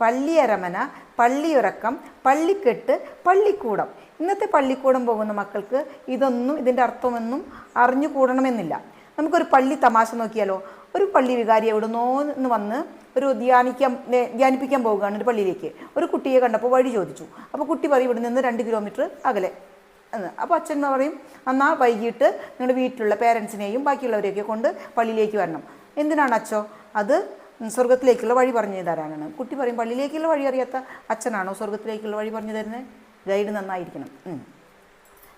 പള്ളിയരമന പള്ളിയുറക്കം പള്ളിക്കെട്ട് പള്ളിക്കൂടം. ഇന്നത്തെ പള്ളിക്കൂടം പോകുന്ന മക്കൾക്ക് ഇതൊന്നും ഇതിന്റെ അർത്ഥമൊന്നും അറിഞ്ഞു കൂടണമെന്നില്ല നമുക്കൊരു പള്ളി തമാശ നോക്കിയാലോ? ഒരു പള്ളി വികാരി എവിടുന്നോ എന്ന് വന്ന് ഒരു ധ്യാനിക്കാൻ ധ്യാനിപ്പിക്കാൻ പോവുകയാണ് ഒരു പള്ളിയിലേക്ക്. ഒരു കുട്ടിയെ കണ്ടപ്പോൾ വഴി ചോദിച്ചു. അപ്പോൾ കുട്ടി പറയും ഇവിടെ നിന്ന് രണ്ട് കിലോമീറ്റർ അകലെ. എന്ന്. അപ്പോൾ അച്ഛൻ പറയും എന്നാൽ വൈകിട്ട് നിങ്ങളുടെ വീട്ടിലുള്ള പേരൻസിനെയും ബാക്കിയുള്ളവരെയൊക്കെ കൊണ്ട് പള്ളിയിലേക്ക് വരണം. എന്തിനാണ് അച്ഛോ? അത് സ്വർഗത്തിലേക്കുള്ള വഴി പറഞ്ഞു തരാനാണ്. കുട്ടി പറയും പള്ളിയിലേക്കുള്ള വഴി അറിയാത്ത അച്ഛനാണോ സ്വർഗത്തിലേക്കുള്ള വഴി പറഞ്ഞു തരുന്നത്? ഗൈഡ് നന്നായിരിക്കണം.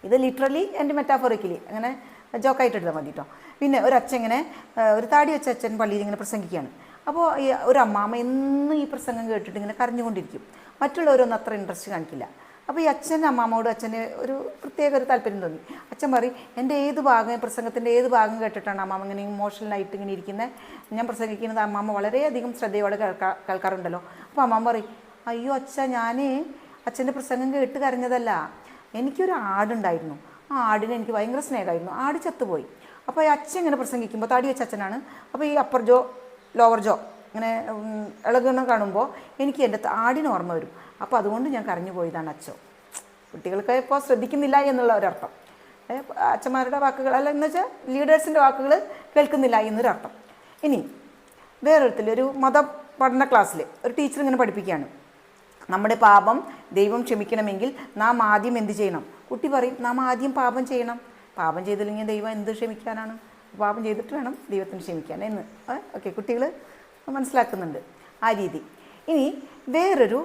ഇത് ലിറ്ററലി ആൻഡ് മെറ്റാഫോറിക്കലി അങ്ങനെ ജോക്കായിട്ട് എടുത്താൽ മതി കേട്ടോ പിന്നെ ഒരു അച്ഛൻ ഇങ്ങനെ ഒരു താടി വെച്ച അച്ഛൻ പള്ളിയിൽ ഇങ്ങനെ പ്രസംഗിക്കുകയാണ്. അപ്പോൾ ഒരു അമ്മാമ്മ എന്നും ഈ പ്രസംഗം കേട്ടിട്ട് ഇങ്ങനെ കരഞ്ഞുകൊണ്ടിരിക്കും. മറ്റുള്ളവരൊന്നും അത്ര ഇൻട്രസ്റ്റ് കാണിക്കില്ല. അപ്പോൾ ഈ അച്ഛൻ അമ്മാമ്മയോട് അച്ഛന് ഒരു പ്രത്യേക ഒരു താല്പര്യം തോന്നി. അച്ഛൻ പറയും എന്റെ ഏത് ഭാഗം പ്രസംഗത്തിന്റെ ഏത് ഭാഗം കേട്ടിട്ടാണ് അമ്മാമ്മ ഇങ്ങനെ ഇമോഷണലായിട്ട് ഇങ്ങനെ ഇരിക്കുന്നത് ഞാൻ പ്രസംഗിക്കുന്നത് അമ്മാമ്മ വളരെയധികം ശ്രദ്ധയോടെ കേൾക്കാ കേൾക്കാറുണ്ടല്ലോ. അപ്പോൾ അമ്മാമ്മ പറയും അയ്യോ അച്ഛ ഞാൻ അച്ഛന്റെ പ്രസംഗം കേട്ട് കരഞ്ഞതല്ല. എനിക്കൊരു ആടുണ്ടായിരുന്നു. ആ ആടിനെ എനിക്ക് ഭയങ്കര സ്നേഹമായിരുന്നു. ആട് ചത്തുപോയി. അപ്പോൾ ഈ അച്ഛൻ ഇങ്ങനെ പ്രസംഗിക്കുമ്പോൾ താടി വെച്ച അച്ഛനാണ്. അപ്പോൾ ഈ അപ്പർ ജോ ലോവർ ജോ ഇങ്ങനെ ഇളകുന്ന കാണുമ്പോൾ എനിക്ക് എന്റെ ആടിന് ഓർമ്മ വരും. അപ്പോൾ അതുകൊണ്ട് ഞാൻ കരഞ്ഞു പോയതാണ് അച്ഛോ കുട്ടികൾക്ക് ഇപ്പോൾ ശ്രദ്ധിക്കുന്നില്ല എന്നുള്ള ഒരർത്ഥം. അച്ഛന്മാരുടെ വാക്കുകൾ അല്ല എന്ന് വെച്ചാൽ ലീഡേഴ്സിന്റെ വാക്കുകൾ കേൾക്കുന്നില്ല എന്നൊരർത്ഥം. ഇനി വേറൊരുത്തിൽ ഒരു മത പഠന ക്ലാസ്സിൽ ഒരു ടീച്ചർ ഇങ്ങനെ പഠിപ്പിക്കുകയാണ്. നമ്മുടെ പാപം ദൈവം ക്ഷമിക്കണമെങ്കിൽ നാം ആദ്യം എന്ത് ചെയ്യണം? കുട്ടി പറയും നാം ആദ്യം പാപം ചെയ്യണം. പാപം ചെയ്തില്ലെങ്കിൽ ദൈവം എന്ത് ക്ഷമിക്കാനാണ്? പാപം ചെയ്തിട്ട് വേണം ദൈവത്തിന് ക്ഷമിക്കാൻ. എന്ന്. ഓക്കെ കുട്ടികൾ മനസ്സിലാക്കുന്നുണ്ട് ആ രീതി. ഇനി വേറൊരു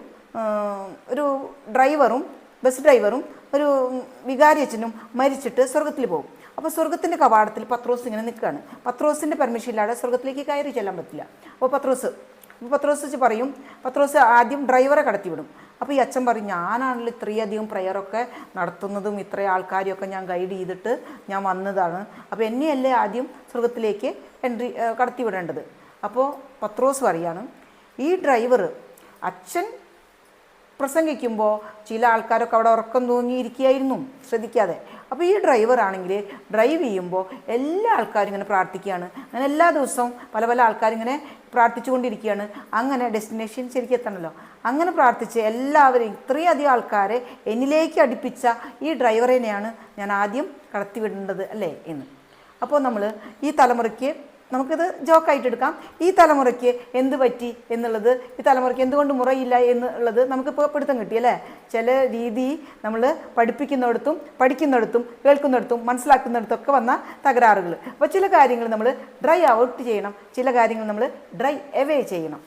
ഒരു ഡ്രൈവറും ബസ് ഡ്രൈവറും ഒരു വികാരി അച്ഛനും മരിച്ചിട്ട് സ്വർഗത്തിൽ പോകും. അപ്പോൾ സ്വർഗത്തിന്റെ കവാടത്തിൽ പത്രോസ് ഇങ്ങനെ നിൽക്കുകയാണ്. പത്രോസിന്റെ പെർമിഷൻ ഇല്ലാതെ സ്വർഗത്തിലേക്ക് കയറി ചെല്ലാൻ പറ്റില്ല. അപ്പോൾ പത്രോസ് അപ്പോൾ പത്രോസ് പറയും പത്രോസ് ആദ്യം ഡ്രൈവറെ കടത്തിവിടും. അപ്പോൾ ഈ അച്ഛൻ പറയും ഞാനാണല്ലോ ഇത്രയധികം പ്രയറൊക്കെ നടത്തുന്നതും ഇത്ര ആൾക്കാരെയൊക്കെ ഞാൻ ഗൈഡ് ചെയ്തിട്ട് ഞാൻ വന്നതാണ്. അപ്പോൾ എന്നെയല്ലേ ആദ്യം സ്വർഗത്തിലേക്ക് എൻട്രി കടത്തിവിടേണ്ടത്? അപ്പോൾ പത്രോസ് പറയാണ് ഈ ഡ്രൈവർ അച്ഛൻ പ്രസംഗിക്കുമ്പോൾ ചില ആൾക്കാരൊക്കെ അവിടെ ഉറക്കം തൂങ്ങിയിരിക്കുകയായിരുന്നു ശ്രദ്ധിക്കാതെ. അപ്പോൾ ഈ ഡ്രൈവർ ആണെങ്കിൽ ഡ്രൈവ് ചെയ്യുമ്പോൾ എല്ലാ ആൾക്കാരും ഇങ്ങനെ പ്രാർത്ഥിക്കുകയാണ്. അങ്ങനെ എല്ലാ ദിവസവും പല പല ആൾക്കാരിങ്ങനെ പ്രാർത്ഥിച്ചുകൊണ്ടിരിക്കുകയാണ്. അങ്ങനെ ഡെസ്റ്റിനേഷൻ ശരിക്കും എത്തണമല്ലോ അങ്ങനെ പ്രാർത്ഥിച്ച് എല്ലാവരെയും ഇത്രയധികം ആൾക്കാരെ എന്നിലേക്ക് അടുപ്പിച്ച ഈ ഡ്രൈവറിനെയാണ് ഞാൻ ആദ്യം കടത്തിവിടേണ്ടത് അല്ലേ എന്ന്. അപ്പോൾ നമ്മൾ ഈ തലമുറയ്ക്ക് നമുക്കിത് ജോക്കായിട്ട് എടുക്കാം. ഈ തലമുറയ്ക്ക് എന്ത് പറ്റി എന്നുള്ളത് ഈ തലമുറയ്ക്ക് എന്തുകൊണ്ട് മുറയില്ല എന്നുള്ളത് നമുക്കിപ്പോൾ പിടുത്തം കിട്ടി അല്ലേ? ചില രീതി നമ്മൾ പഠിപ്പിക്കുന്നിടത്തും പഠിക്കുന്നിടത്തും കേൾക്കുന്നിടത്തും മനസ്സിലാക്കുന്നിടത്തൊക്കെ വന്ന തകരാറുകൾ അപ്പോൾ ചില കാര്യങ്ങൾ നമ്മൾ ഡ്രൈ ഔട്ട് ചെയ്യണം. ചില കാര്യങ്ങൾ നമ്മൾ ഡ്രൈ എവേ ചെയ്യണം.